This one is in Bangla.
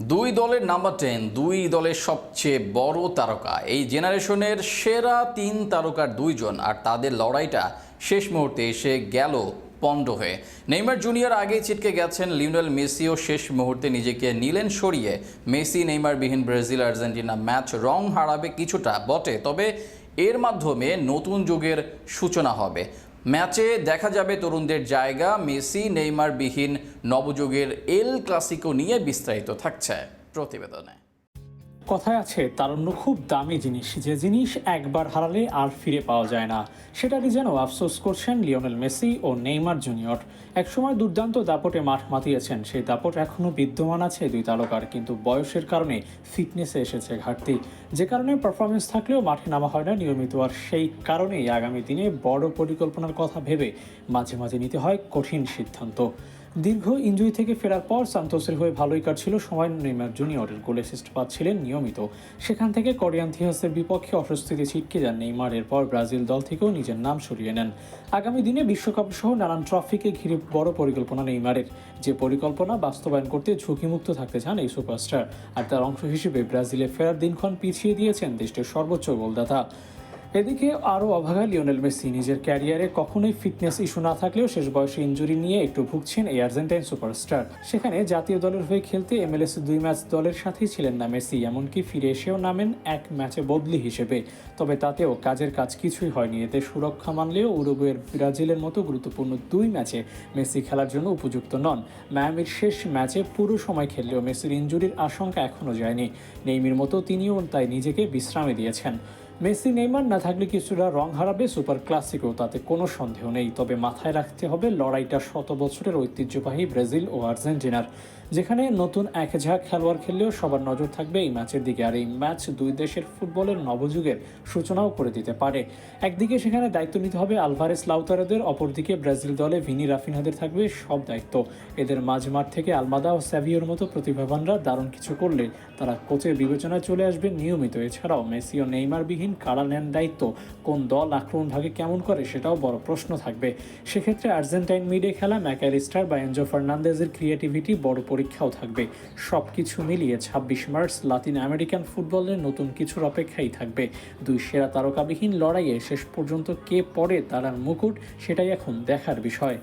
দুই দলের নাম্বার টেন, দুই দলের সবচেয়ে বড় তারকা। এই জেনারেশনের সেরা তিন তারকার দুইজন, আর তাদের লড়াইটা শেষ মুহূর্তে এসে গেল পণ্ড হয়ে। নেইমার জুনিয়র আগেই ছিটকে গেছেন লিওনেল মেসিও শেষ মুহূর্তে নিজেকে নিলেন সরিয়ে। মেসি নেইমার বিহীন ব্রাজিল আর্জেন্টিনা ম্যাচ রং হারাবে কিছুটা বটে, তবে এর মাধ্যমে নতুন যুগের সূচনা হবে। ম্যাচে দেখা যাবে তরুণদের জায়গা, মেসি নেইমার বিহীন নবযুগের এল ক্লাসিকো নিয়ে বিস্তারিত থাকছে প্রতিবেদনে। কথায় আছে, তারুণ্য খুব দামি জিনিস, যে জিনিস একবার হারালে আর ফিরে পাওয়া যায় না। সেটারই যেন আফসোস করছেন লিওনেল মেসি ও নেইমার জুনিয়র। একসময় দুর্দান্ত দাপটে মাঠ মাতিয়েছেন, সেই দাপট এখনও বিদ্যমান আছে দুই তারকার, কিন্তু বয়সের কারণে ফিটনেসে এসেছে ঘাটতি। যে কারণে পারফরমেন্স থাকলেও মাঠে নামা হয় না নিয়মিত, আর সেই কারণেই আগামী দিনে বড় পরিকল্পনার কথা ভেবে মাঝে মাঝে নিতে হয় কঠিন সিদ্ধান্ত। দীর্ঘ ইঞ্জুরি থেকে ফেরার পর সান্তোসের হয়ে ভালোই কাটছিল সময়। নেইমার জুনিয়রের গোল অ্যাসিস্ট পাচ্ছিলেন নিয়মিত। সেখান থেকে করিয়ান থিয়াসের বিপক্ষে অস্বস্তিতে ছিটকে যান নেইমার। এরপর ব্রাজিল দল থেকেও নিজের নাম সরিয়ে নেন। আগামী দিনে বিশ্বকাপ সহ নানান ট্রফিকে ঘিরে বড় পরিকল্পনা নেইমারের। যে পরিকল্পনা বাস্তবায়ন করতে ঝুঁকিমুক্ত থাকতে চান এই সুপারস্টার। আর তার অংশ হিসেবে ব্রাজিলে ফেরার দিনক্ষণ পিছিয়ে দিয়েছেন দেশটির সর্বোচ্চ গোলদাতা। এদিকে আরও অভাগা লিওনেল মেসি নিজের ক্যারিয়ারে কখনোই ফিটনেস ইস্যু না থাকলেও শেষ বয়সে ইঞ্জুরি নিয়ে একটু ভুগছেন এই আর্জেন্টাইন সুপারস্টার। সেখানে জাতীয় দলের হয়ে খেলতে এমএলএস দুই ম্যাচ দলের সাথেই ছিলেন না মেসি, এমনকি ফিরে এসেও নামেন এক ম্যাচে বদলি হিসেবে। তবে তাতেও কাজের কাজ কিছুই হয়নি। এতে সুরক্ষা মানলেও উরুগুয়ের ব্রাজিলের মতো গুরুত্বপূর্ণ দুই ম্যাচে মেসি খেলার জন্য উপযুক্ত নন। মায়ামির শেষ ম্যাচে পুরো সময় খেললেও মেসির ইঞ্জুরির আশঙ্কা এখনও যায়নি। নেইমির মতো তিনিও তাই নিজেকে বিশ্রামে দিয়েছেন। মেসি, নেইমার না থাকলে কিছুটা রং হারাবে সুপার ক্লাসিকও তাতে কোনো সন্দেহ নেই। তবে মাথায় রাখতে হবে, লড়াইটা শত বছরের ঐতিহ্যবাহী ব্রাজিল ও আর্জেন্টিনার, যেখানে নতুন এক ঝাঁক খেলোয়াড় খেললেও সবার নজর থাকবে এই ম্যাচের দিকে, আর এই ম্যাচ দুই দেশের ফুটবলের নবযুগের সূচনাও করে দিতে পারে। একদিকে সেখানে দায়িত্ব নিতে হবে আলভারেস লাউতারাদের, অপরদিকে ব্রাজিল দলে ভিনি রাফিনাদের থাকবে সব দায়িত্ব। এদের মাঝমাঠ থেকে আলমাদা ও স্যাভিওর মতো প্রতিভাবানরা দারুণ কিছু করলে তারা কোচের বিবেচনায় চলে আসবে নিয়মিত। এছাড়াও মেসি ও নেইমারবিহীন কারা নেন দায়িত্ব? কোন দল আক্রমণ ভাগে কেমন করে? সেটাও বড় প্রশ্ন থাকবে। সেক্ষেত্রে আর্জেন্টাইন মিডে খেলা ম্যাকালিস্টার বা এনজো ফার্নান্দেজের ক্রিয়েটিভিটি বড় পরীক্ষাও থাকবে। সব কিছু মিলিয়ে ছাব্বিশ মার্চ লাতিন আমেরিকান ফুটবলের নতুন কিছুর অপেক্ষাই থাকবে। দুই সেরা তারকাবিহীন লড়াইয়ে শেষ পর্যন্ত কে পড়ে তারার মুকুট, সেটাই এখন দেখার বিষয়।